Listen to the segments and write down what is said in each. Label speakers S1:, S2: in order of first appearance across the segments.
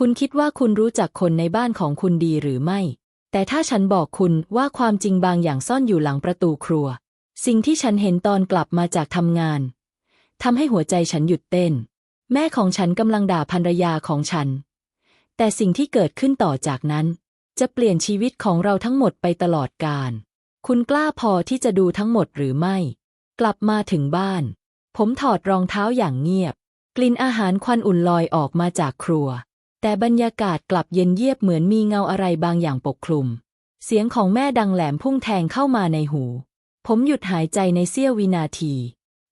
S1: คุณคิดว่าคุณรู้จักคนในบ้านของคุณดีหรือไม่ แต่ถ้าฉันบอกคุณว่าความจริงบางอย่างซ่อนอยู่หลังประตูครัว สิ่งที่ฉันเห็นตอนกลับมาจากทำงานทำให้หัวใจฉันหยุดเต้น แม่ของฉันกำลังด่าภรรยาของฉัน แต่สิ่งที่เกิดขึ้นต่อจากนั้น จะเปลี่ยนชีวิตของเราทั้งหมดไปตลอดกาล คุณกล้าพอที่จะดูทั้งหมดหรือไม่ กลับมาถึงบ้าน ผมถอดรองเท้าอย่างเงียบ กลิ่นอาหารควันอุ่นลอยออกมาจากครัว แต่บรรยากาศกลับเย็นเยียบเหมือนมีเงาอะไรบางอย่างปกคลุม เสียงของแม่ดังแหลมพุ่งแทงเข้ามาในหู ผมหยุดหายใจในเสี้ยววินาที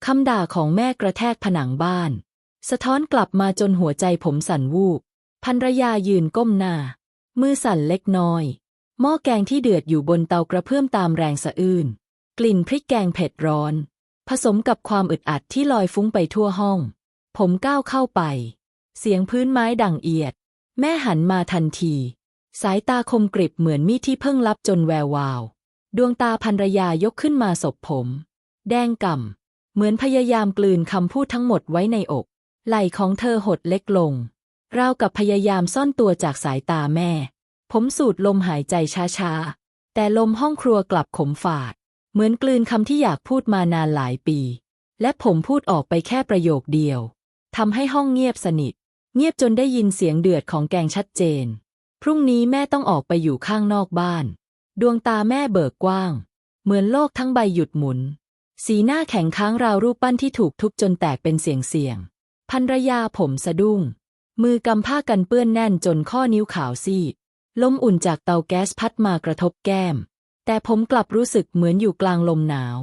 S1: คำด่าของแม่กระแทกผนังบ้าน สะท้อนกลับมาจนหัวใจผมสั่นวูบภรรยายืนก้มหน้า มือสั่นเล็กน้อย หม้อแกงที่เดือดอยู่บนเตากระเพื่อมตามแรงสะอื้นกลิ่นพริกแกงเผ็ดร้อน ผสมกับความอึดอัดที่ลอยฟุ้งไปทั่วห้อง ผมก้าวเข้าไป เสียงพื้นไม้ดังเอียด แม่หันมาทันที สายตาคมกริบเหมือนมีดที่เพิ่งลับจนแวววาว ดวงตาภรรยายกขึ้นมาศพผม แดงก่ำเหมือนพยายามกลืนคำพูดทั้งหมดไว้ในอก ไหล่ของเธอหดเล็กลง ราวกับพยายามซ่อนตัวจากสายตาแม่ ผมสูดลมหายใจช้าๆ แต่ลมห้องครัวกลับขมฝาด เหมือนกลืนคำที่อยากพูดมานานหลายปี และผมพูดออกไปแค่ประโยคเดียวทำให้ห้องเงียบสนิท เงียบจนได้ยินเสียงเดือดของแกงชัดเจน พรุ่งนี้แม่ต้องออกไปอยู่ข้างนอกบ้าน ดวงตาแม่เบิกกว้าง เหมือนโลกทั้งใบหยุดหมุน สีหน้าแข็งค้างราวรูปปั้นที่ถูกทุบจนแตกเป็นเสียงเสียงภรรยาผมสะดุ้ง มือกำผ้ากันเปื้อนแน่นจนข้อนิ้วขาวซีดลมอุ่นจากเตาแก๊สพัดมากระทบแก้ม แต่ผมกลับรู้สึกเหมือนอยู่กลางลมหนาว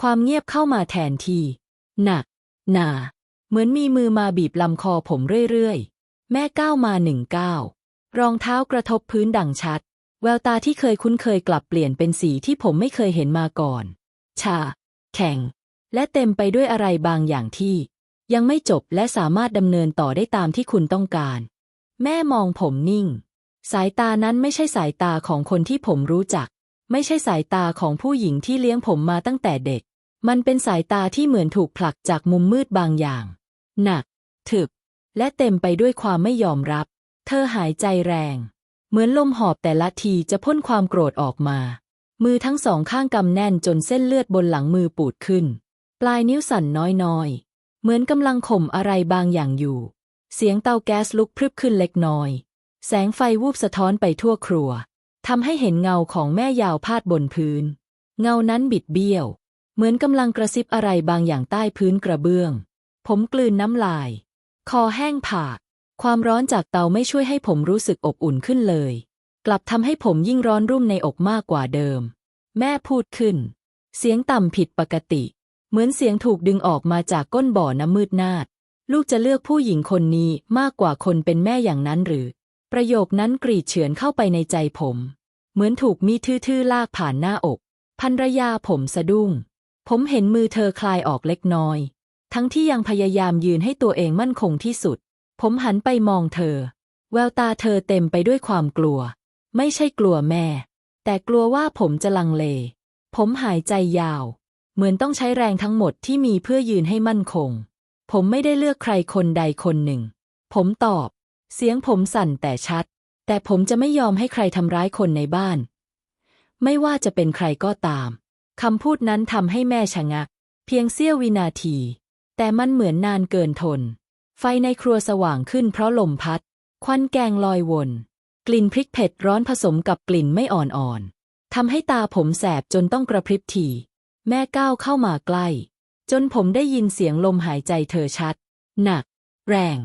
S1: ความเงียบเข้ามาแทนที่ หนัก หนา มือนมีมือมาบีบลำคอผมเรื่อยๆ แม่ก้าวมาหนึ่งก้าวรองเท้ากระทบพื้นดังชัด แววตาที่เคยคุ้นเคยกลับเปลี่ยนเป็นสีที่ผมไม่เคยเห็นมาก่อน ชา แข็ง และเต็มไปด้วยอะไรบางอย่างที่ ยังไม่จบและสามารถดำเนินต่อได้ตามที่คุณต้องการ แม่มองผมนิ่ง สายตานั้นไม่ใช่สายตาของคนที่ผมรู้จัก ไม่ใช่สายตาของผู้หญิงที่เลี้ยงผมมาตั้งแต่เด็ก มันเป็นสายตาที่เหมือนถูกผลักจากมุมมืดบางอย่าง หนัก ถึก และเต็มไปด้วยความไม่ยอมรับ เธอหายใจแรง เหมือนลมหอบแต่ละทีจะพ่นความโกรธออกมา มือทั้งสองข้างกำแน่นจนเส้นเลือดบนหลังมือปูดขึ้น ปลายนิ้วสั่นน้อยๆ เหมือนกำลังข่มอะไรบางอย่างอยู่ เสียงเตาแก๊สลุกพรึบขึ้นเล็กน้อย แสงไฟวูบสะท้อนไปทั่วครัวทำให้เห็นเงาของแม่ยาวพาดบนพื้น เงานั้นบิดเบี้ยว เหมือนกำลังกระซิบอะไรบางอย่างใต้พื้นกระเบื้อง ผมกลืนน้ำลาย คอแห้งผาก ความร้อนจากเตาไม่ช่วยให้ผมรู้สึกอบอุ่นขึ้นเลย กลับทำให้ผมยิ่งร้อนรุ่มในอกมากกว่าเดิม แม่พูดขึ้น เสียงต่ำผิดปกติ เหมือนเสียงถูกดึงออกมาจากก้นบ่อน้ำมืดนาด ลูกจะเลือกผู้หญิงคนนี้มากกว่าคนเป็นแม่อย่างนั้นหรือ ประโยคนั้นกรีดเฉือนเข้าไปในใจผม เหมือนถูกมีทื่อๆลากผ่านหน้าอกภรรยาผมสะดุ้ง ผมเห็นมือเธอคลายออกเล็กน้อย ทั้งที่ยังพยายามยืนให้ตัวเองมั่นคงที่สุด ผมหันไปมองเธอ แววตาเธอเต็มไปด้วยความกลัว ไม่ใช่กลัวแม่ แต่กลัวว่าผมจะลังเล ผมหายใจยาว เหมือนต้องใช้แรงทั้งหมดที่มีเพื่อยืนให้มั่นคง ผมไม่ได้เลือกใครคนใดคนหนึ่ง ผมตอบ เสียงผมสั่นแต่ชัด แต่ผมจะไม่ยอมให้ใครทำร้ายคนในบ้าน ไม่ว่าจะเป็นใครก็ตามคำพูดนั้นทำให้แม่ชะงัก เพียงเสี้ยววินาที แต่มันเหมือนนานเกินทน ไฟในครัวสว่างขึ้นเพราะลมพัด ควันแกงลอยวน กลิ่นพริกเผ็ดร้อนผสมกับกลิ่นไม่อ่อนๆทำให้ตาผมแสบจนต้องกระพริบที แม่ก้าวเข้ามาใกล้ จนผมได้ยินเสียงลมหายใจเธอชัด หนัก แรง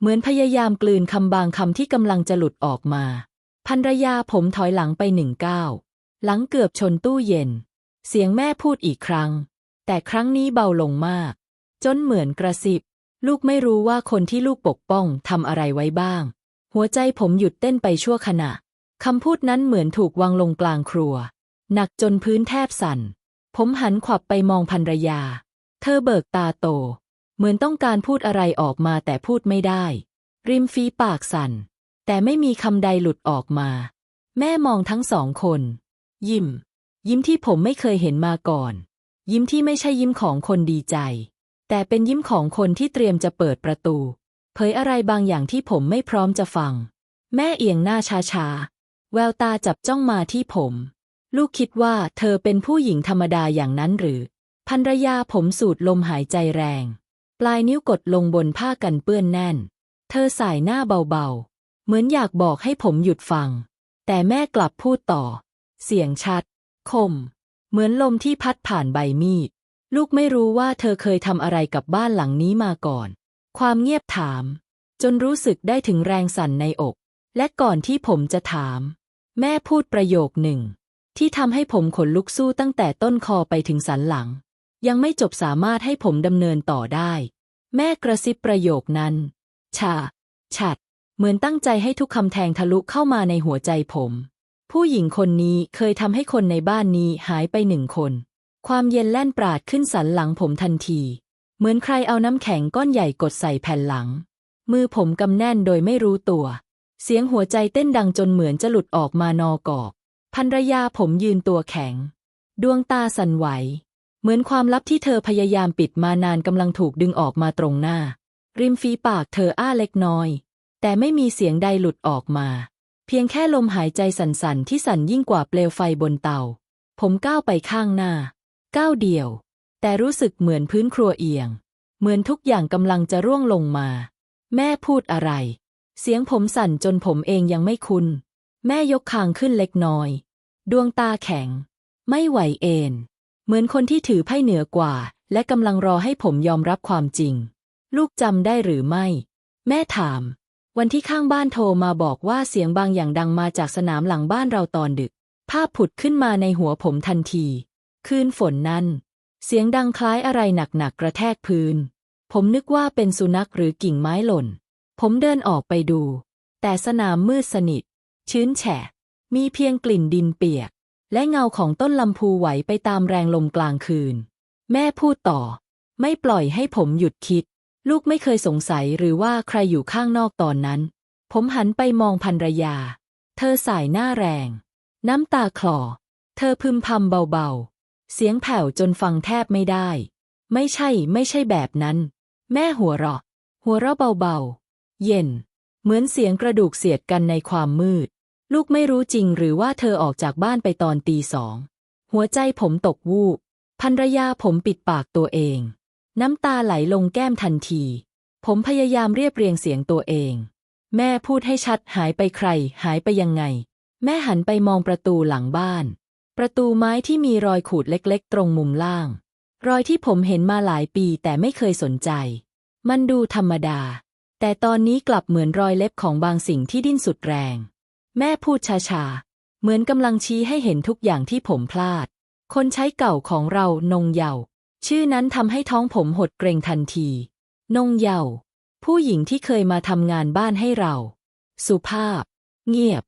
S1: เหมือนพยายามกลืนคำบางคำที่กำลังจะหลุดออกมาภรรยาผมถอยหลังไปหนึ่งก้าวหลังเกือบชนตู้เย็น เสียงแม่พูดอีกครั้ง แต่ครั้งนี้เบาลงมาก จนเหมือนกระสิบ ลูกไม่รู้ว่าคนที่ลูกปกป้องทำอะไรไว้บ้าง หัวใจผมหยุดเต้นไปชั่วขณะคำพูดนั้นเหมือนถูกวางลงกลางครัว หนักจนพื้นแทบสั่น ผมหันขวับไปมองภรรยา เธอเบิกตาโต เหมือนต้องการพูดอะไรออกมาแต่พูดไม่ได้ ริมฝีปากสั่น แต่ไม่มีคำใดหลุดออกมา แม่มองทั้งสองคน ยิ้ม ยิ้มที่ผมไม่เคยเห็นมาก่อน ยิ้มที่ไม่ใช่ยิ้มของคนดีใจ แต่เป็นยิ้มของคนที่เตรียมจะเปิดประตู เผยอะไรบางอย่างที่ผมไม่พร้อมจะฟัง แม่เอียงหน้าช้าๆ แววตาจับจ้องมาที่ผม ลูกคิดว่าเธอเป็นผู้หญิงธรรมดาอย่างนั้นหรือภรรยาผมสูดลมหายใจแรง ปลายนิ้วกดลงบนผ้ากันเปื้อนแน่น เธอสายหน้าเบาๆ เหมือนอยากบอกให้ผมหยุดฟัง แต่แม่กลับพูดต่อ เสียงชัด คม เหมือนลมที่พัดผ่านใบมีด ลูกไม่รู้ว่าเธอเคยทำอะไรกับบ้านหลังนี้มาก่อน ความเงียบถาม จนรู้สึกได้ถึงแรงสั่นในอก และก่อนที่ผมจะถาม แม่พูดประโยคหนึ่ง ที่ทำให้ผมขนลุกสู้ตั้งแต่ต้นคอไปถึงสันหลัง ยังไม่จบสามารถให้ผมดำเนินต่อได้ แม่กระซิบประโยคนั้น ชา ฉัด เหมือนตั้งใจให้ทุกคำแทงทะลุเข้ามาในหัวใจผม ผู้หญิงคนนี้เคยทำให้คนในบ้านนี้หายไปหนึ่งคน ความเย็นแล่นปราดขึ้นสันหลังผมทันที เหมือนใครเอาน้ำแข็งก้อนใหญ่กดใส่แผ่นหลัง มือผมกำแน่นโดยไม่รู้ตัว เสียงหัวใจเต้นดังจนเหมือนจะหลุดออกมานอกอกภรรยาผมยืนตัวแข็ง ดวงตาสั่นไหว เหมือนความลับที่เธอพยายามปิดมานานกำลังถูกดึงออกมาตรงหน้า ริมฝีปากเธออ้าเล็กน้อย แต่ไม่มีเสียงใดหลุดออกมา เพียงแค่ลมหายใจสั่นๆที่สั่นยิ่งกว่าเปลวไฟบนเตา ผมก้าวไปข้างหน้า ก้าวเดียว แต่รู้สึกเหมือนพื้นครัวเอียง เหมือนทุกอย่างกำลังจะร่วงลงมา แม่พูดอะไร เสียงผมสั่นจนผมเองยังไม่คุ้น แม่ยกคางขึ้นเล็กน้อย ดวงตาแข็ง ไม่ไหวเอนเหมือนคนที่ถือไพ่เหนือกว่า และกำลังรอให้ผมยอมรับความจริง ลูกจำได้หรือไม่ แม่ถาม วันที่ข้างบ้านโทรมาบอกว่าเสียงบางอย่างดังมาจากสนามหลังบ้านเราตอนดึก ภาพผุดขึ้นมาในหัวผมทันที คืนฝนนั้น เสียงดังคล้ายอะไรหนักๆกระแทกพื้น ผมนึกว่าเป็นสุนัขหรือกิ่งไม้หล่น ผมเดินออกไปดู แต่สนามมืดสนิท ชื้นแฉะ มีเพียงกลิ่นดินเปียก และเงาของต้นลำพูไหวไปตามแรงลมกลางคืน แม่พูดต่อ ไม่ปล่อยให้ผมหยุดคิด ลูกไม่เคยสงสัยหรือว่าใครอยู่ข้างนอกตอนนั้น ผมหันไปมองภรรยา เธอสายหน้าแรง น้ำตาคลอ เธอพึมพำเบาๆ เสียงแผ่วจนฟังแทบไม่ได้ ไม่ใช่ ไม่ใช่แบบนั้น แม่หัวเราะ หัวเราะเบาๆ เย็น เหมือนเสียงกระดูกเสียดกันในความมืด ลูกไม่รู้จริงหรือว่าเธอออกจากบ้านไปตอนตีสอง หัวใจผมตกวูบภรรยาผมปิดปากตัวเอง น้ำตาไหลลงแก้มทันที ผมพยายามเรียบเรียงเสียงตัวเอง แม่พูดให้ชัดหายไปใคร หายไปยังไง แม่หันไปมองประตูหลังบ้าน ประตูไม้ที่มีรอยขูดเล็กๆ ตรงมุมล่าง รอยที่ผมเห็นมาหลายปีแต่ไม่เคยสนใจ มันดูธรรมดา แต่ตอนนี้กลับเหมือนรอยเล็บของบางสิ่งที่ดิ้นสุดแรง แม่พูดช้าๆ เหมือนกำลังชี้ให้เห็นทุกอย่างที่ผมพลาด คนใช้เก่าของเรานงเยาชื่อนั้นทำให้ท้องผมหดเกรงทันที นงเยาผู้หญิงที่เคยมาทำงานบ้านให้เรา สุภาพ เงียบ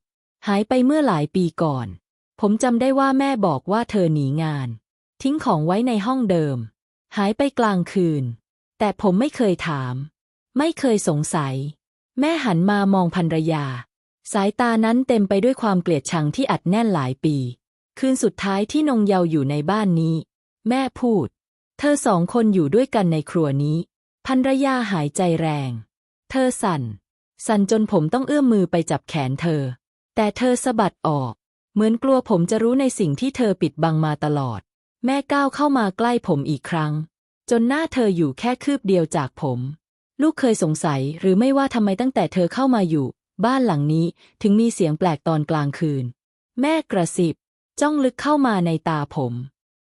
S1: หายไปเมื่อหลายปีก่อน ผมจำได้ว่าแม่บอกว่าเธอหนีงาน ทิ้งของไว้ในห้องเดิม หายไปกลางคืน แต่ผมไม่เคยถาม ไม่เคยสงสัย แม่หันมามองภรรยา สายตานั้นเต็มไปด้วยความเกลียดชังที่อัดแน่นหลายปี คืนสุดท้ายที่นงเยาอยู่ในบ้านนี้ แม่พูด เธอสองคนอยู่ด้วยกันในครัวนี้ภรรยาหายใจแรง เธอสั่น สั่นจนผมต้องเอื้อมมือไปจับแขนเธอ แต่เธอสะบัดออก เหมือนกลัวผมจะรู้ในสิ่งที่เธอปิดบังมาตลอด แม่ก้าวเข้ามาใกล้ผมอีกครั้ง จนหน้าเธออยู่แค่คืบเดียวจากผม ลูกเคยสงสัยหรือไม่ว่าทำไมตั้งแต่เธอเข้ามาอยู่ บ้านหลังนี้ถึงมีเสียงแปลกตอนกลางคืน แม่กระซิบ จ้องลึกเข้ามาในตาผม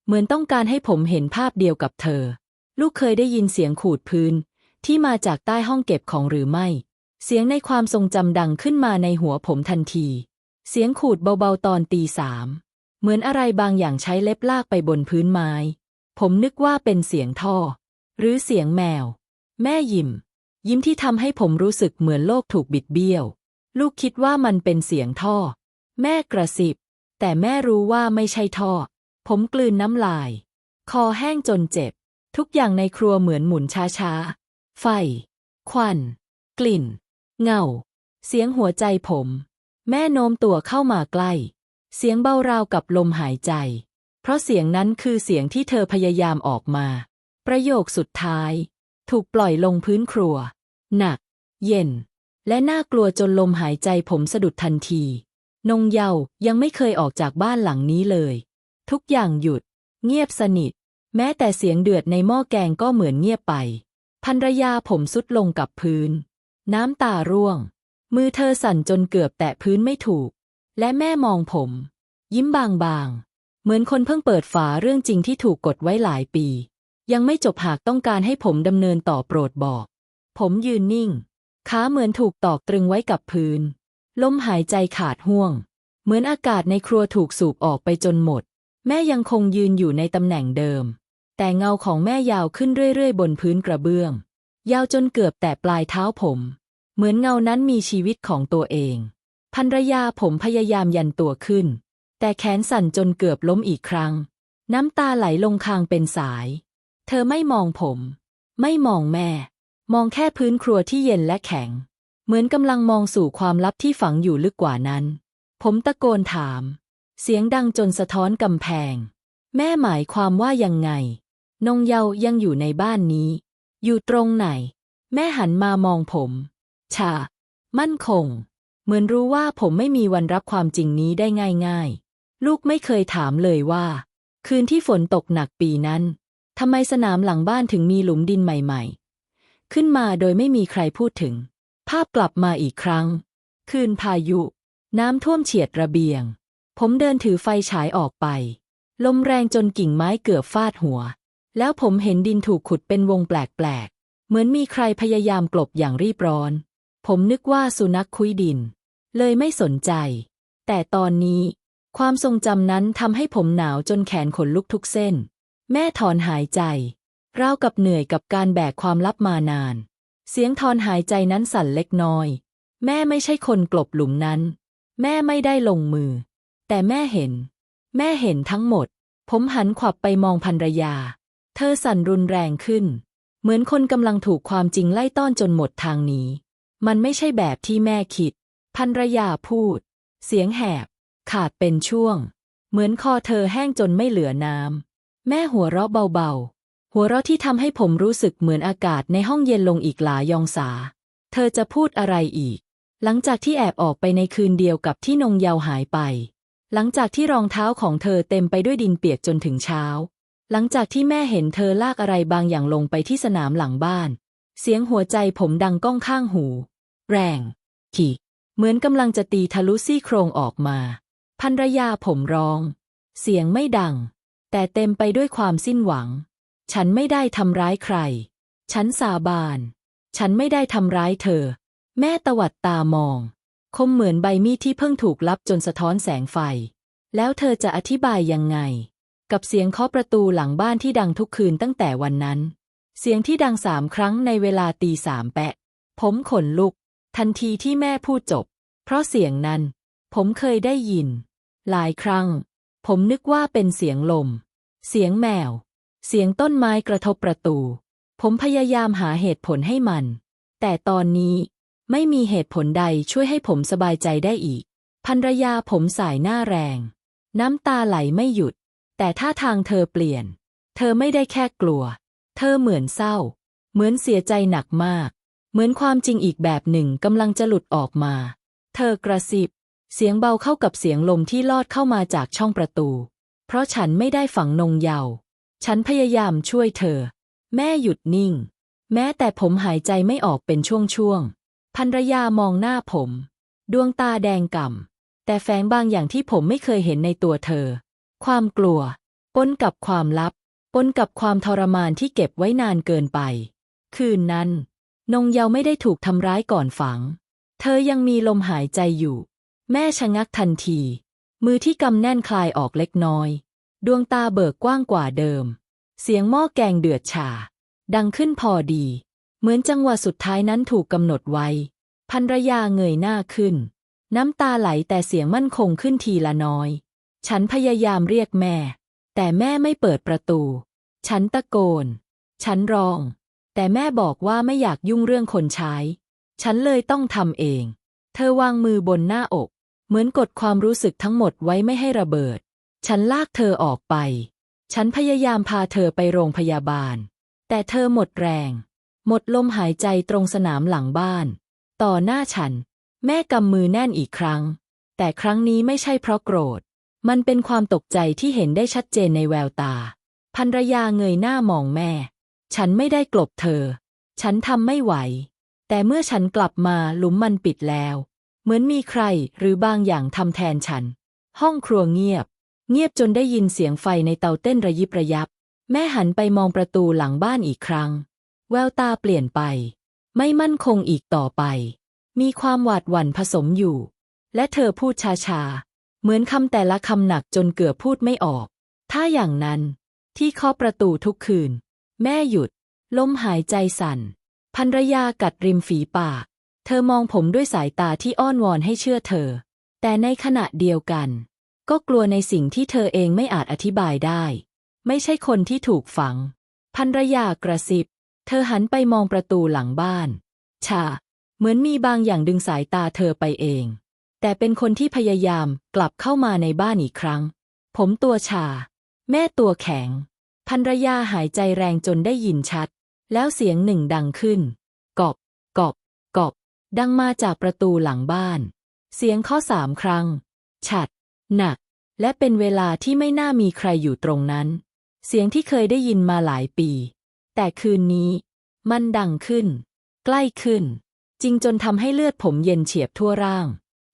S1: เหมือนต้องการให้ผมเห็นภาพเดียวกับเธอ ลูกเคยได้ยินเสียงขูดพื้น ที่มาจากใต้ห้องเก็บของหรือไม่ เสียงในความทรงจำดังขึ้นมาในหัวผมทันที เสียงขูดเบาๆตอนตีสาม เหมือนอะไรบางอย่างใช้เล็บลากไปบนพื้นไม้ ผมนึกว่าเป็นเสียงท่อ หรือเสียงแมว แม่ยิ้ม ยิ้มที่ทำให้ผมรู้สึกเหมือนโลกถูกบิดเบี้ยว ลูกคิดว่ามันเป็นเสียงท่อ แม่กระซิบ แต่แม่รู้ว่าไม่ใช่ท่อ ผมกลืนน้ำลาย คอแห้งจนเจ็บ ทุกอย่างในครัวเหมือนหมุนช้าๆ ไฟ ควัน กลิ่น เงา เสียงหัวใจผม แม่โน้มตัวเข้ามาใกล้ เสียงเบาราวกับลมหายใจ เพราะเสียงนั้นคือเสียงที่เธอพยายามออกมา ประโยคสุดท้าย ถูกปล่อยลงพื้นครัว หนัก เย็น และน่ากลัวจนลมหายใจผมสะดุดทันที นงเยายังไม่เคยออกจากบ้านหลังนี้เลย ทุกอย่างหยุด เงียบสนิท แม้แต่เสียงเดือดในหม้อแกงก็เหมือนเงียบไปภรรยาผมสุดลงกับพื้น น้ำตาร่วง มือเธอสั่นจนเกือบแตะพื้นไม่ถูก และแม่มองผม ยิ้มบางๆ เหมือนคนเพิ่งเปิดฝาเรื่องจริงที่ถูกกดไว้หลายปี ยังไม่จบหากต้องการให้ผมดำเนินต่อโปรดบอก ผมยืนนิ่ง ขาเหมือนถูกตอกตรึงไว้กับพื้น ลมหายใจขาดห่วง เหมือนอากาศในครัวถูกสูบออกไปจนหมด แม่ยังคงยืนอยู่ในตำแหน่งเดิม แต่เงาของแม่ยาวขึ้นเรื่อยๆ บนพื้นกระเบื้อง ยาวจนเกือบแตะปลายเท้าผม เหมือนเงานั้นมีชีวิตของตัวเองภรรยาผมพยายามยันตัวขึ้น แต่แขนสั่นจนเกือบล้มอีกครั้ง น้ำตาไหลลงคางเป็นสาย เธอไม่มองผม ไม่มองแม่ มองแค่พื้นครัวที่เย็นและแข็ง เหมือนกำลังมองสู่ความลับที่ฝังอยู่ลึกกว่านั้น ผมตะโกนถาม เสียงดังจนสะท้อนกำแพง แม่หมายความว่ายังไง นงเยายังอยู่ในบ้านนี้ อยู่ตรงไหน แม่หันมามองผม ชา มั่นคง เหมือนรู้ว่าผมไม่มีวันรับความจริงนี้ได้ง่ายๆ ลูกไม่เคยถามเลยว่า คืนที่ฝนตกหนักปีนั้นทำไมสนามหลังบ้านถึงมีหลุมดินใหม่ๆ ขึ้นมาโดยไม่มีใครพูดถึง ภาพกลับมาอีกครั้ง คืนพายุ น้ำท่วมเฉียดระเบียง ผมเดินถือไฟฉายออกไป ลมแรงจนกิ่งไม้เกือบฟาดหัว แล้วผมเห็นดินถูกขุดเป็นวงแปลกๆ เหมือนมีใครพยายามกลบอย่างรีบร้อน ผมนึกว่าสุนัขคุยดิน เลยไม่สนใจ แต่ตอนนี้ ความทรงจำนั้นทำให้ผมหนาวจนแขนขนลุกทุกเส้น แม่ถอนหายใจราวกับเหนื่อยกับการแบกความลับมานาน เสียงถอนหายใจนั้นสั่นเล็กน้อย แม่ไม่ใช่คนกลบหลุมนั้น แม่ไม่ได้ลงมือ แต่แม่เห็น แม่เห็นทั้งหมด ผมหันขวับไปมองภรรยา เธอสั่นรุนแรงขึ้น เหมือนคนกำลังถูกความจริงไล่ต้อนจนหมดทางหนี้ มันไม่ใช่แบบที่แม่คิดภรรยาพูด เสียงแหบ ขาดเป็นช่วง เหมือนคอเธอแห้งจนไม่เหลือน้ำ แม่หัวเราะเบาๆ หัวเราะที่ทำให้ผมรู้สึกเหมือนอากาศในห้องเย็นลงอีกหลายยองศา เธอจะพูดอะไรอีก หลังจากที่แอบออกไปในคืนเดียวกับที่นงเยาวหายไป หลังจากที่รองเท้าของเธอเต็มไปด้วยดินเปียกจนถึงเช้า หลังจากที่แม่เห็นเธอลากอะไรบางอย่างลงไปที่สนามหลังบ้านเสียงหัวใจผมดังก้องข้างหู แรง ขี่ เหมือนกำลังจะตีทะลุซี่โครงออกมา ภรรยาผมร้อง เสียงไม่ดัง แต่เต็มไปด้วยความสิ้นหวัง ฉันไม่ได้ทำร้ายใคร ฉันสาบาน ฉันไม่ได้ทำร้ายเธอ แม่ตวัดตามอง คมเหมือนใบมีดที่เพิ่งถูกลับจนสะท้อนแสงไฟ แล้วเธอจะอธิบายยังไง กับเสียงเคาะประตูหลังบ้านที่ดังทุกคืนตั้งแต่วันนั้น เสียงที่ดังสามครั้งในเวลาตีสามแปะ ผมขนลุก ทันทีที่แม่พูดจบ เพราะเสียงนั้น ผมเคยได้ยิน หลายครั้ง ผมนึกว่าเป็นเสียงลม เสียงแมว เสียงต้นไม้กระทบประตู ผมพยายามหาเหตุผลให้มัน แต่ตอนนี้ไม่มีเหตุผลใดช่วยให้ผมสบายใจได้อีกภรรยาผมสายหน้าแรง น้ำตาไหลไม่หยุด แต่ท่าทางเธอเปลี่ยน เธอไม่ได้แค่กลัว เธอเหมือนเศร้า เหมือนเสียใจหนักมาก เหมือนความจริงอีกแบบหนึ่งกำลังจะหลุดออกมา เธอกระซิบ เสียงเบาเข้ากับเสียงลมที่ลอดเข้ามาจากช่องประตู เพราะฉันไม่ได้ฝังนงเยาว์ฉันพยายามช่วยเธอ แม่หยุดนิ่ง แม้แต่ผมหายใจไม่ออกเป็นช่วงๆภรรยามองหน้าผม ดวงตาแดงก่ำแต่แฝงบางอย่างที่ผมไม่เคยเห็นในตัวเธอ ความกลัว ปนกับความลับ ปนกับความทรมานที่เก็บไว้นานเกินไป คืนนั้น นงเยาไม่ได้ถูกทำร้ายก่อนฝัง เธอยังมีลมหายใจอยู่ แม่ชะงักทันที มือที่กำแน่นคลายออกเล็กน้อย ดวงตาเบิกกว้างกว่าเดิม เสียงหม้อแกงเดือดฉาดังขึ้นพอดี เหมือนจังหวะสุดท้ายนั้นถูกกำหนดไว้ภรรยาเงยหน้าขึ้น น้ำตาไหลแต่เสียงมั่นคงขึ้นทีละน้อย ฉันพยายามเรียกแม่ แต่แม่ไม่เปิดประตู ฉันตะโกน ฉันร้อง แต่แม่บอกว่าไม่อยากยุ่งเรื่องคนใช้ ฉันเลยต้องทำเอง เธอวางมือบนหน้าอก เหมือนกดความรู้สึกทั้งหมดไว้ไม่ให้ระเบิด ฉันลากเธอออกไป ฉันพยายามพาเธอไปโรงพยาบาล แต่เธอหมดแรง หมดลมหายใจตรงสนามหลังบ้าน ต่อหน้าฉัน แม่กำมือแน่นอีกครั้ง แต่ครั้งนี้ไม่ใช่เพราะโกรธ มันเป็นความตกใจที่เห็นได้ชัดเจนในแววตาภรรยาเงยหน้ามองแม่ ฉันไม่ได้กลบเธอ ฉันทำไม่ไหว แต่เมื่อฉันกลับมาหลุมมันปิดแล้ว เหมือนมีใครหรือบางอย่างทำแทนฉัน ห้องครัวเงียบ เงียบจนได้ยินเสียงไฟในเตาเต้นระยิบระยับ แม่หันไปมองประตูหลังบ้านอีกครั้ง แววตาเปลี่ยนไป ไม่มั่นคงอีกต่อไป มีความหวาดหวั่นผสมอยู่ และเธอพูดช้าๆ เหมือนคำแต่ละคำหนักจนเกือบพูดไม่ออก ถ้าอย่างนั้นที่เคาะประตูทุกคืน แม่หยุด ลมหายใจสั่นภรรยากัดริมฝีปาก เธอมองผมด้วยสายตาที่อ้อนวอนให้เชื่อเธอ แต่ในขณะเดียวกัน ก็กลัวในสิ่งที่เธอเองไม่อาจอธิบายได้ ไม่ใช่คนที่ถูกฝังภรรยากระซิบ เธอหันไปมองประตูหลังบ้าน ชา เหมือนมีบางอย่างดึงสายตาเธอไปเอง แต่เป็นคนที่พยายามกลับเข้ามาในบ้านอีกครั้ง ผมตัวชา แม่ตัวแข็ง ภรรยาหายใจแรงจนได้ยินชัด แล้วเสียงหนึ่งดังขึ้น กอบ กอบ กอบ ดังมาจากประตูหลังบ้าน เสียงข้อสามครั้ง ฉัด หนัก และเป็นเวลาที่ไม่น่ามีใครอยู่ตรงนั้น เสียงที่เคยได้ยินมาหลายปี แต่คืนนี้ มันดังขึ้น ใกล้ขึ้น จริงจนทำให้เลือดผมเย็นเฉียบทั่วร่าง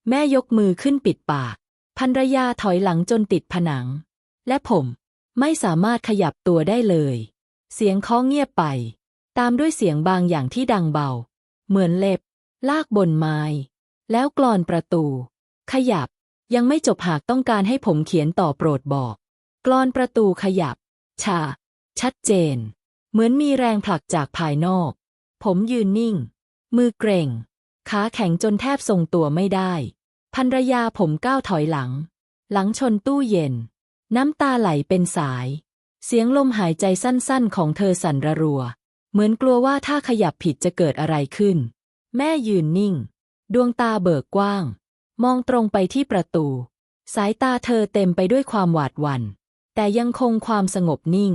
S1: แม่ยกมือขึ้นปิดปากภรรยาถอยหลังจนติดผนัง และผม ไม่สามารถขยับตัวได้เลย เสียงเคาะเงียบไป ตามด้วยเสียงบางอย่างที่ดังเบา เหมือนเล็บ ลากบนไม้ แล้วกลอนประตู ขยับ ยังไม่จบหากต้องการให้ผมเขียนต่อโปรดบอกกลอนประตูขยับ ชา ชัดเจน เหมือนมีแรงผลักจากภายนอก ผมยืนนิ่ง มือเกร็ง ขาแข็งจนแทบทรงตัวไม่ได้ ภรรยาผมก้าวถอยหลัง หลังชนตู้เย็น น้ำตาไหลเป็นสาย เสียงลมหายใจสั้นๆ ของเธอสั่นระรัว เหมือนกลัวว่าถ้าขยับผิดจะเกิดอะไรขึ้น แม่ยืนนิ่ง ดวงตาเบิกกว้าง มองตรงไปที่ประตู สายตาเธอเต็มไปด้วยความหวาดหวัน่น แต่ยังคงความสงบนิ่ง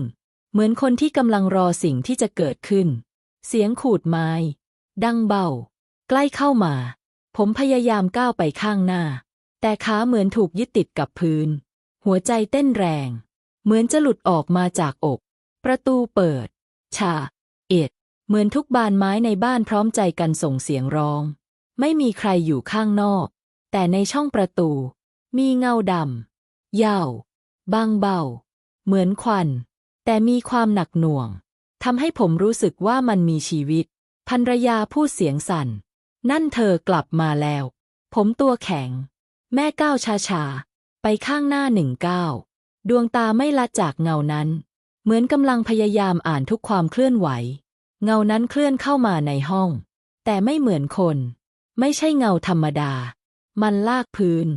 S1: เหมือนคนที่กำลังรอสิ่งที่จะเกิดขึ้น เสียงขูดไม้ ดังเบา ใกล้เข้ามา ผมพยายามก้าวไปข้างหน้า แต่ขาเหมือนถูกยึดติดกับพื้น หัวใจเต้นแรง เหมือนจะหลุดออกมาจากอก ประตูเปิด ชา เอ็ด เหมือนทุกบานไม้ในบ้านพร้อมใจกันส่งเสียงร้อง ไม่มีใครอยู่ข้างนอก แต่ในช่องประตู มีเงาดำ ยาว บางเบา เหมือนควัน แต่มีความหนักหน่วงทำให้ผมรู้สึกว่ามันมีชีวิตภรรยาพูดเสียงสั่น นั่นเธอกลับมาแล้ว ผมตัวแข็ง แม่ก้าวช้าๆ ไปข้างหน้าหนึ่งก้าวดวงตาไม่ละจากเงานั้น เหมือนกำลังพยายามอ่านทุกความเคลื่อนไหว เงานั้นเคลื่อนเข้ามาในห้อง แต่ไม่เหมือนคน ไม่ใช่เงาธรรมดา มันลากพื้น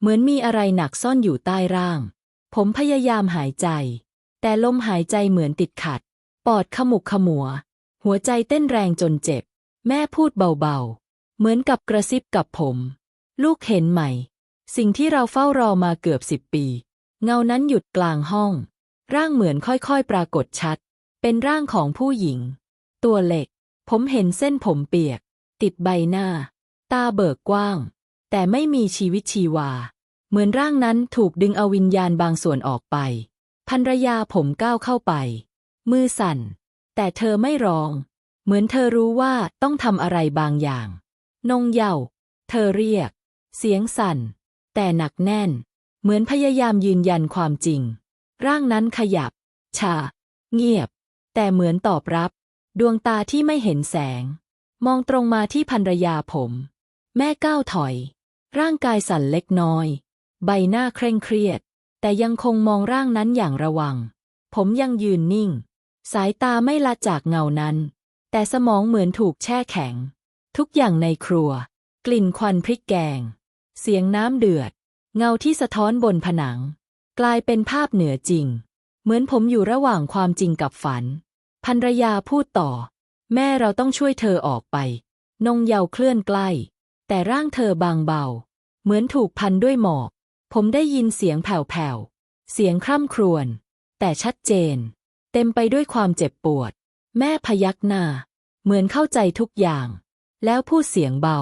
S1: เหมือนมีอะไรหนักซ่อนอยู่ใต้ร่าง ผมพยายามหายใจ แต่ลมหายใจเหมือนติดขัด ปอดขมุกขมัว หัวใจเต้นแรงจนเจ็บ แม่พูดเบาๆ เหมือนกับกระซิบกับผม ลูกเห็นไหม สิ่งที่เราเฝ้ารอมาเกือบสิบปี เงานั้นหยุดกลางห้อง ร่างเหมือนค่อยๆ ปรากฏชัด เป็นร่างของผู้หญิง ตัวเหล็ก ผมเห็นเส้นผมเปียก ติดใบหน้า ตาเบิกกว้าง แต่ไม่มีชีวิตชีวา เหมือนร่างนั้นถูกดึงเอาวิญญาณบางส่วนออกไปภรรยาผมก้าวเข้าไป มือสั่น แต่เธอไม่ร้อง เหมือนเธอรู้ว่าต้องทำอะไรบางอย่าง นงเยาเธอเรียก เสียงสั่น แต่หนักแน่น เหมือนพยายามยืนยันความจริง ร่างนั้นขยับ ชา เงียบ แต่เหมือนตอบรับ ดวงตาที่ไม่เห็นแสง มองตรงมาที่ภรรยาผม แม่ก้าวถอย ร่างกายสั่นเล็กน้อย ใบหน้าเคร่งเครียด แต่ยังคงมองร่างนั้นอย่างระวัง ผมยังยืนนิ่ง สายตาไม่ละจากเงานั้น แต่สมองเหมือนถูกแช่แข็ง ทุกอย่างในครัว กลิ่นควันพริกแกง เสียงน้ำเดือด เงาที่สะท้อนบนผนัง กลายเป็นภาพเหนือจริง เหมือนผมอยู่ระหว่างความจริงกับฝันภรรยาพูดต่อ แม่เราต้องช่วยเธอออกไป นงเยาเคลื่อนใกล้ แต่ร่างเธอบางเบา เหมือนถูกพันด้วยหมอก ผมได้ยินเสียงแผ่วๆ เสียงคร่ำครวญ แต่ชัดเจน เต็มไปด้วยความเจ็บปวด แม่พยักหน้า เหมือนเข้าใจทุกอย่าง แล้วพูดเสียงเบา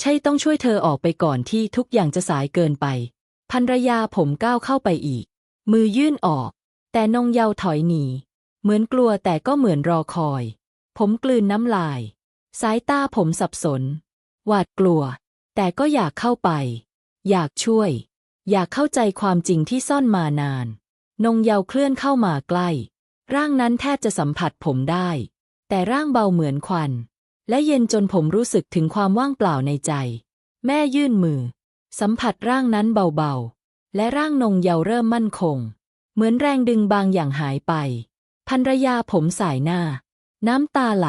S1: ใช่ต้องช่วยเธอออกไปก่อนที่ทุกอย่างจะสายเกินไปภรรยาผมก้าวเข้าไปอีก มือยื่นออก แต่นงเยาถอยหนี เหมือนกลัวแต่ก็เหมือนรอคอย ผมกลืนน้ำลาย สายตาผมสับสน หวาดกลัว แต่ก็อยากเข้าไป อยากช่วย อยากเข้าใจความจริงที่ซ่อนมานาน นงเยาเคลื่อนเข้ามาใกล้ ร่างนั้นแทบจะสัมผัสผมได้ แต่ร่างเบาเหมือนควัน และเย็นจนผมรู้สึกถึงความว่างเปล่าในใจ แม่ยื่นมือ สัมผัสร่างนั้นเบาๆ และร่างนงเยาเริ่มมั่นคง เหมือนแรงดึงบางอย่างหายไปภรรยาผมสายหน้า น้ำตาไหล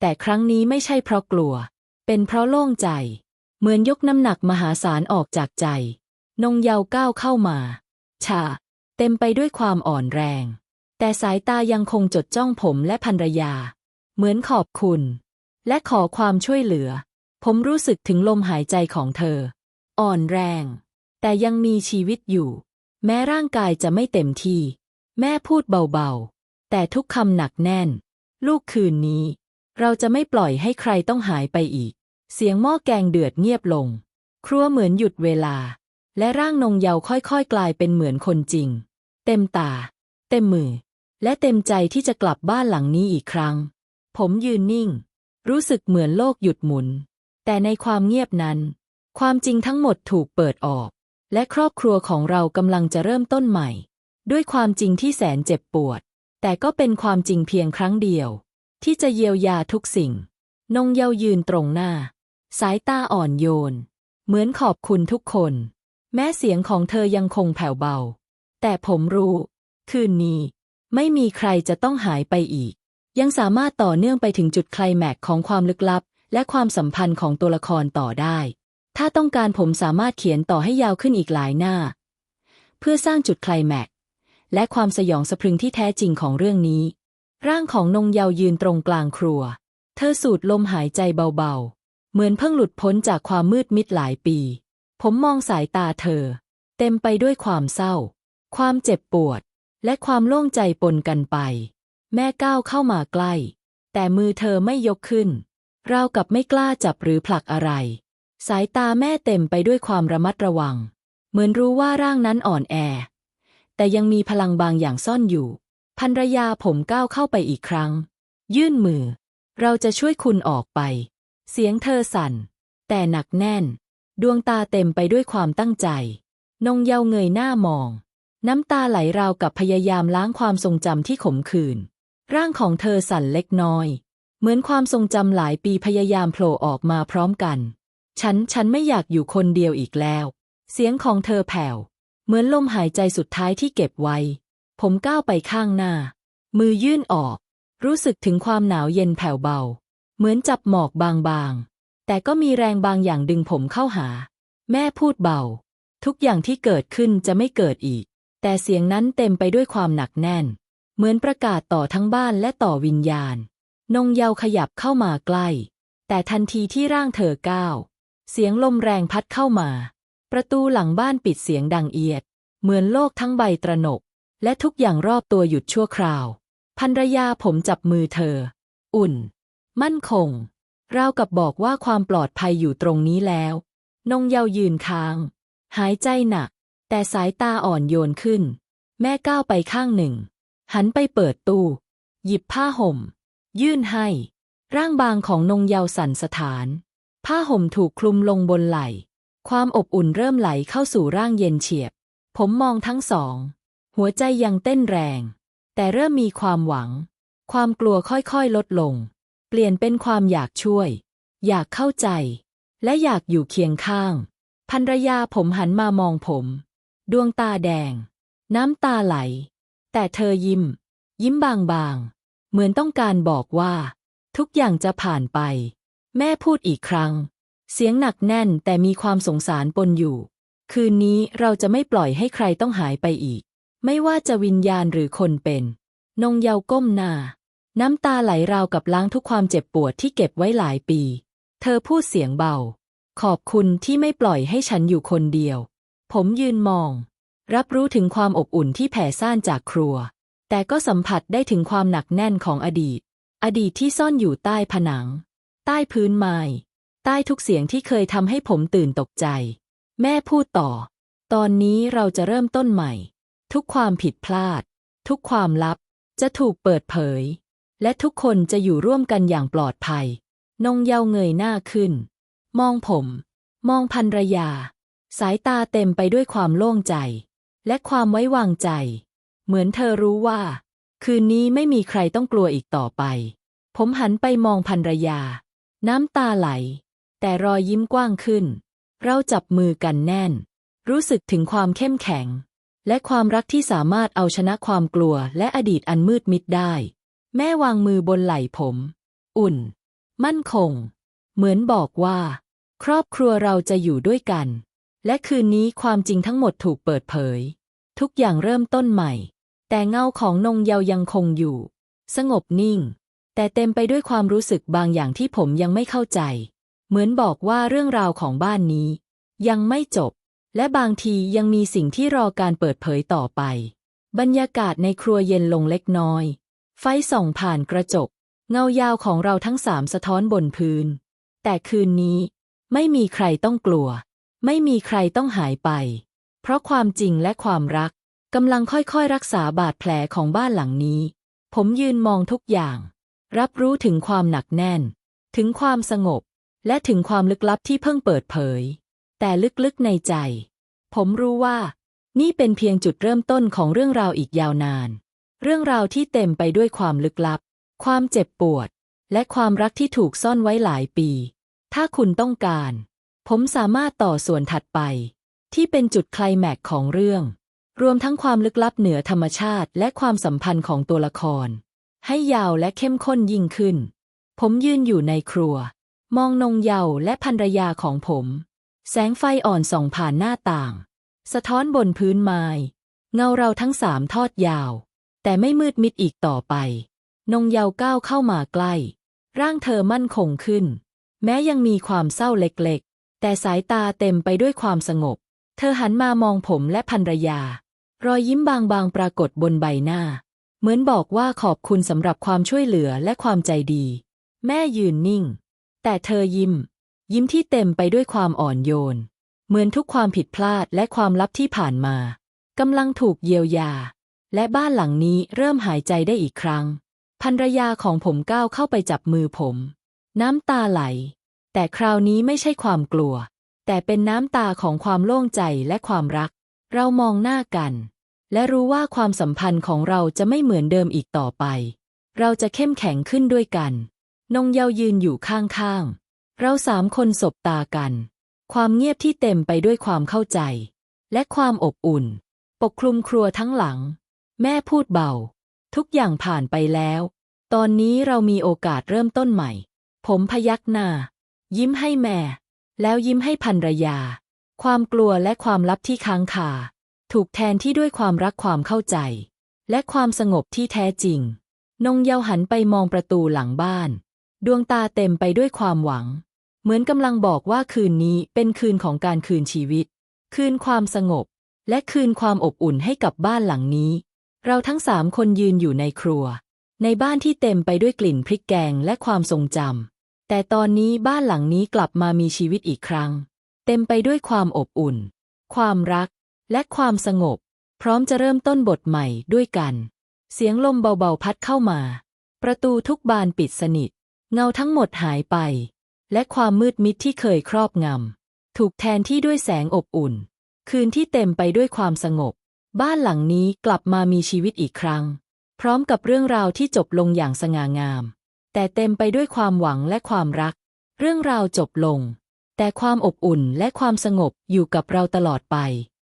S1: แต่ครั้งนี้ไม่ใช่เพราะกลัว เป็นเพราะโล่งใจ เหมือนยกน้ำหนักมหาศาลออกจากใจ นงเยาก้าวเข้ามา ชา เต็มไปด้วยความอ่อนแรง แต่สายตายังคงจดจ้องผมและภรรยา เหมือนขอบคุณ และขอความช่วยเหลือ ผมรู้สึกถึงลมหายใจของเธอ อ่อนแรง แต่ยังมีชีวิตอยู่ แม้ร่างกายจะไม่เต็มที่ แม่พูดเบาๆ แต่ทุกคำหนักแน่น ลูกคืนนี้ เราจะไม่ปล่อยให้ใครต้องหายไปอีก เสียงหม้อแกงเดือดเงียบลง ครัวเหมือนหยุดเวลา และร่างนงเยาค่อยๆ กลายเป็นเหมือนคนจริง เต็มตา เต็มมือ และเต็มใจที่จะกลับบ้านหลังนี้อีกครั้ง ผมยืนนิ่ง รู้สึกเหมือนโลกหยุดหมุน แต่ในความเงียบนั้น ความจริงทั้งหมดถูกเปิดออก และครอบครัวของเรากำลังจะเริ่มต้นใหม่ ด้วยความจริงที่แสนเจ็บปวด แต่ก็เป็นความจริงเพียงครั้งเดียว ที่จะเยียวยาทุกสิ่ง นงเยายืนตรงหน้า สายตาอ่อนโยน เหมือนขอบคุณทุกคน แม้เสียงของเธอยังคงแผ่วเบา แต่ผมรู้ คืนนี้ ไม่มีใครจะต้องหายไปอีก ยังสามารถต่อเนื่องไปถึงจุดไคลแม็กของความลึกลับ และความสัมพันธ์ของตัวละครต่อได้ ถ้าต้องการผมสามารถเขียนต่อให้ยาวขึ้นอีกหลายหน้า เพื่อสร้างจุดไคลแม็กและความสยองสะพรึงที่แท้จริงของเรื่องนี้ ร่างของนงเยายืนตรงกลางครัว เธอสูดลมหายใจเบาๆ เหมือนเพิ่งหลุดพ้นจากความมืดมิดหลายปี ผมมองสายตาเธอ เต็มไปด้วยความเศร้า ความเจ็บปวด และความโล่งใจปนกันไป แม่ก้าวเข้ามาใกล้ แต่มือเธอไม่ยกขึ้น ราวกับไม่กล้าจับหรือผลักอะไร สายตาแม่เต็มไปด้วยความระมัดระวัง เหมือนรู้ว่าร่างนั้นอ่อนแอ แต่ยังมีพลังบางอย่างซ่อนอยู่ภรรยาผมก้าวเข้าไปอีกครั้ง ยื่นมือ เราจะช่วยคุณออกไป เสียงเธอสั่น แต่หนักแน่น ดวงตาเต็มไปด้วยความตั้งใจ นงเยาเงยหน้ามอง น้ำตาไหลราวกับพยายามล้างความทรงจำที่ขมขื่น ร่างของเธอสั่นเล็กน้อย เหมือนความทรงจำหลายปีพยายามโผล่ออกมาพร้อมกัน ฉันฉันไม่อยากอยู่คนเดียวอีกแล้ว เสียงของเธอแผ่ว เหมือนลมหายใจสุดท้ายที่เก็บไว้ ผมก้าวไปข้างหน้า มือยื่นออก รู้สึกถึงความหนาวเย็นแผ่วเบา เหมือนจับหมอกบางๆ แต่ก็มีแรงบางอย่างดึงผมเข้าหา แม่พูดเบา ทุกอย่างที่เกิดขึ้นจะไม่เกิดอีก แต่เสียงนั้นเต็มไปด้วยความหนักแน่น เหมือนประกาศต่อทั้งบ้านและต่อวิญญาณ นงเยาขยับเข้ามาใกล้ แต่ทันทีที่ร่างเธอก้าว เสียงลมแรงพัดเข้ามา ประตูหลังบ้านปิดเสียงดังเอียด เหมือนโลกทั้งใบตระหนก และทุกอย่างรอบตัวหยุดชั่วคราวภรรยาผมจับมือเธอ อุ่น มั่นคงราวกับบอกว่าความปลอดภัยอยู่ตรงนี้แล้ว นงเยายืนค้าง หายใจหนัก แต่สายตาอ่อนโยนขึ้น แม่ก้าวไปข้างหนึ่ง หันไปเปิดตู้ หยิบผ้าห่ม ยื่นให้ ร่างบางของนงเยาสั่นสถาน ผ้าห่มถูกคลุมลงบนไหล่ ความอบอุ่นเริ่มไหลเข้าสู่ร่างเย็นเฉียบ ผมมองทั้งสอง หัวใจยังเต้นแรง แต่เริ่มมีความหวัง ความกลัวค่อยๆลดลง เปลี่ยนเป็นความอยากช่วย อยากเข้าใจ และอยากอยู่เคียงข้างภรรยาผมหันมามองผม ดวงตาแดง น้ำตาไหล แต่เธอยิ้ม ยิ้มบางๆ เหมือนต้องการบอกว่า ทุกอย่างจะผ่านไป แม่พูดอีกครั้ง เสียงหนักแน่นแต่มีความสงสารปนอยู่ คืนนี้เราจะไม่ปล่อยให้ใครต้องหายไปอีก ไม่ว่าจะวิญญาณหรือคนเป็น นงเยาก้มหน้า น้ำตาไหลราวกับล้างทุกความเจ็บปวดที่เก็บไว้หลายปี เธอพูดเสียงเบา ขอบคุณที่ไม่ปล่อยให้ฉันอยู่คนเดียว ผมยืนมอง รับรู้ถึงความอบอุ่นที่แผ่ซ่านจากครัว แต่ก็สัมผัสได้ถึงความหนักแน่นของอดีต อดีตที่ซ่อนอยู่ใต้ผนัง ใต้พื้นไม้ใต้ทุกเสียงที่เคยทำให้ผมตื่นตกใจ แม่พูดต่อ ตอนนี้เราจะเริ่มต้นใหม่ ทุกความผิดพลาด ทุกความลับ จะถูกเปิดเผย และทุกคนจะอยู่ร่วมกันอย่างปลอดภัย นงเยาเงยหน้าขึ้น มองผม มองพันรยา สายตาเต็มไปด้วยความโล่งใจ และความไว้วางใจ เหมือนเธอรู้ว่า คืนนี้ไม่มีใครต้องกลัวอีกต่อไป ผมหันไปมองพันรยา น้ำตาไหล แต่รอยยิ้มกว้างขึ้น เราจับมือกันแน่น รู้สึกถึงความเข้มแข็ง และความรักที่สามารถเอาชนะความกลัวและอดีตอันมืดมิดได้ แม่วางมือบนไหล่ผม อุ่น มั่นคง เหมือนบอกว่า ครอบครัวเราจะอยู่ด้วยกัน และคืนนี้ความจริงทั้งหมดถูกเปิดเผย ทุกอย่างเริ่มต้นใหม่ แต่เงาของนงเยายังคงอยู่ สงบนิ่ง แต่เต็มไปด้วยความรู้สึกบางอย่างที่ผมยังไม่เข้าใจ เหมือนบอกว่าเรื่องราวของบ้านนี้ ยังไม่จบ และบางทียังมีสิ่งที่รอการเปิดเผยต่อไป บรรยากาศในครัวเย็นลงเล็กน้อย ไฟส่องผ่านกระจก เงายาวของเราทั้งสามสะท้อนบนพื้น แต่คืนนี้ไม่มีใครต้องกลัว ไม่มีใครต้องหายไป เพราะความจริงและความรักกำลังค่อยๆ รักษาบาดแผลของบ้านหลังนี้ ผมยืนมองทุกอย่าง รับรู้ถึงความหนักแน่น ถึงความสงบ และถึงความลึกลับที่เพิ่งเปิดเผย แต่ลึกๆในใจ ผมรู้ว่า นี่เป็นเพียงจุดเริ่มต้นของเรื่องราวอีกยาวนาน เรื่องราวที่เต็มไปด้วยความลึกลับ ความเจ็บปวด และความรักที่ถูกซ่อนไว้หลายปี ถ้าคุณต้องการ ผมสามารถต่อส่วนถัดไป ที่เป็นจุดไคลแม็กของเรื่อง รวมทั้งความลึกลับเหนือธรรมชาติและความสัมพันธ์ของตัวละคร ให้ยาวและเข้มข้นยิ่งขึ้น ผมยืนอยู่ในครัว มองนงเยาและภรรยาของผม แสงไฟอ่อนส่องผ่านหน้าต่าง สะท้อนบนพื้นไม้ เงาเราทั้งสามทอดยาว แต่ไม่มืดมิดอีกต่อไป นงเยาก้าวเข้ามาใกล้ ร่างเธอมั่นคงขึ้น แม้ยังมีความเศร้าเล็ก แต่สายตาเต็มไปด้วยความสงบ เธอหันมามองผมและภรรยา รอยยิ้มบางๆปรากฏบนใบหน้า เหมือนบอกว่าขอบคุณสำหรับความช่วยเหลือและความใจดี แม่ยืนนิ่ง แต่เธอยิ้ม ยิ้มที่เต็มไปด้วยความอ่อนโยน เหมือนทุกความผิดพลาดและความลับที่ผ่านมากำลังถูกเยียวยา และบ้านหลังนี้เริ่มหายใจได้อีกครั้งภรรยาของผมก้าวเข้าไปจับมือผม น้ำตาไหล แต่คราวนี้ไม่ใช่ความกลัว แต่เป็นน้ำตาของความโล่งใจและความรัก เรามองหน้ากัน และรู้ว่าความสัมพันธ์ของเราจะไม่เหมือนเดิมอีกต่อไป เราจะเข้มแข็งขึ้นด้วยกัน นงเยายืนอยู่ข้างๆ เราสามคนสบตากัน ความเงียบที่เต็มไปด้วยความเข้าใจ และความอบอุ่น ปกคลุมครัวทั้งหลัง แม่พูดเบา ทุกอย่างผ่านไปแล้ว ตอนนี้เรามีโอกาสเริ่มต้นใหม่ ผมพยักหน้า ยิ้มให้แม่ แล้วยิ้มให้ภรรยา ความกลัวและความลับที่ค้างคาถูกแทนที่ด้วยความรักความเข้าใจ และความสงบที่แท้จริง นงเยาหันไปมองประตูหลังบ้าน ดวงตาเต็มไปด้วยความหวัง เหมือนกำลังบอกว่าคืนนี้เป็นคืนของการคืนชีวิต คืนความสงบ และคืนความอบอุ่นให้กับบ้านหลังนี้ เราทั้งสามคนยืนอยู่ในครัว ในบ้านที่เต็มไปด้วยกลิ่นพริกแกงและความทรงจำ แต่ตอนนี้บ้านหลังนี้กลับมามีชีวิตอีกครั้ง เต็มไปด้วยความอบอุ่น ความรัก และความสงบ พร้อมจะเริ่มต้นบทใหม่ด้วยกัน เสียงลมเบาๆพัดเข้ามา ประตูทุกบานปิดสนิท เงาทั้งหมดหายไป และความมืดมิดที่เคยครอบงำถูกแทนที่ด้วยแสงอบอุ่น คืนที่เต็มไปด้วยความสงบ บ้านหลังนี้กลับมามีชีวิตอีกครั้ง พร้อมกับเรื่องราวที่จบลงอย่างสง่างาม แต่เต็มไปด้วยความหวังและความรัก เรื่องราวจบลง แต่ความอบอุ่นและความสงบอยู่กับเราตลอดไป